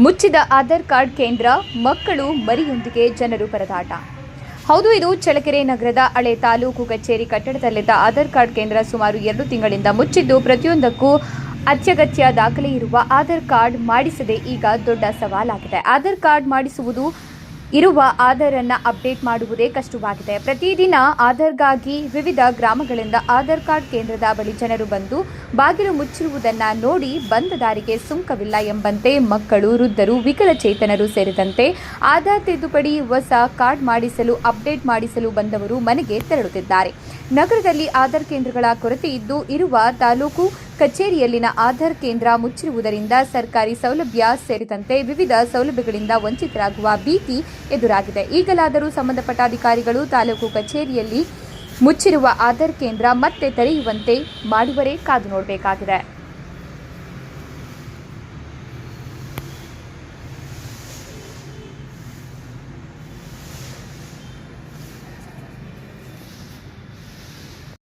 ಮುಚ್ಚಿದ ಆಧಾರ್ ಕಾರ್ಡ್ ಕೇಂದ್ರ ಮಕ್ಕಳು ಮರಿಯೊಂದಿಗೆ ಜನರು ಪರದಾಟ. ಹೌದು, ಇದು ಚಳ್ಳಕೆರೆ ನಗರದ ಹಳೆ ತಾಲೂಕು ಕಚೇರಿ ಕಟ್ಟಡದಲ್ಲಿದ್ದ ಆಧಾರ್ ಕಾರ್ಡ್ ಕೇಂದ್ರ ಸುಮಾರು ಎರಡು ತಿಂಗಳಿಂದ ಮುಚ್ಚಿದ್ದು, ಪ್ರತಿಯೊಂದಕ್ಕೂ ಅತ್ಯಗತ್ಯ ದಾಖಲೆ ಇರುವ ಆಧಾರ್ ಕಾರ್ಡ್ ಮಾಡಿಸದೆ ಈಗ ದೊಡ್ಡ ಸವಾಲಾಗಿದೆ. ಆಧಾರ್ ಕಾರ್ಡ್ ಮಾಡಿಸುವುದು ಇರುವ ಆಧಾರ್ ಅನ್ನ ಅಪ್ಡೇಟ್ ಮಾಡುವುದೇ ಕಷ್ಟವಾಗಿದೆ. ಪ್ರತಿದಿನ ಆಧಾರ್ಗಾಗಿ ವಿವಿಧ ಗ್ರಾಮಗಳಿಂದ ಆಧಾರ್ ಕಾರ್ಡ್ ಕೇಂದ್ರದ ಬಳಿ ಜನರು ಬಂದು ಬಾಗಿಲು ಮುಚ್ಚಿರುವುದನ್ನ ನೋಡಿ ಬಂದ ದಾರಿಗೆ ಸುಂಕವಿಲ್ಲ ಎಂಬಂತೆ ಮಕ್ಕಳು, ವೃದ್ಧರು, ವಿಕಲಚೇತನರು ಸೇರಿದಂತೆ ಆಧಾರ್ ತಿದ್ದುಪಡಿ ಹೊಸ ಕಾರ್ಡ್ ಮಾಡಿಸಲು, ಅಪ್ಡೇಟ್ ಮಾಡಿಸಲು ಬಂದವರು ಮನೆಗೆ ತೆರಳುತ್ತಿದ್ದಾರೆ. ನಗರದಲ್ಲಿ ಆಧಾರ್ ಕೇಂದ್ರಗಳ ಕೊರತೆ ಇದ್ದು ಇರುವ ತಾಲೂಕು ಕಚೇರಿಯಲ್ಲಿನ ಆಧಾರ್ ಕೇಂದ್ರ ಮುಚ್ಚಿರುವುದರಿಂದ ಸರ್ಕಾರಿ ಸೌಲಭ್ಯ ಸೇರಿದಂತೆ ವಿವಿಧ ಸೌಲಭ್ಯಗಳಿಂದ ವಂಚಿತರಾಗುವ ಭೀತಿ ಎದುರಾಗಿದೆ. ಈಗಲಾದರೂ ಸಂಬಂಧಪಟ್ಟ ಅಧಿಕಾರಿಗಳು ತಾಲೂಕು ಕಚೇರಿಯಲ್ಲಿ ಮುಚ್ಚಿರುವ ಆಧಾರ್ ಕೇಂದ್ರ ಮತ್ತೆ ತೆರೆಯುವಂತೆ ಮಾಡುವರೇ ಕಾದು ನೋಡಬೇಕಾಗಿದೆ.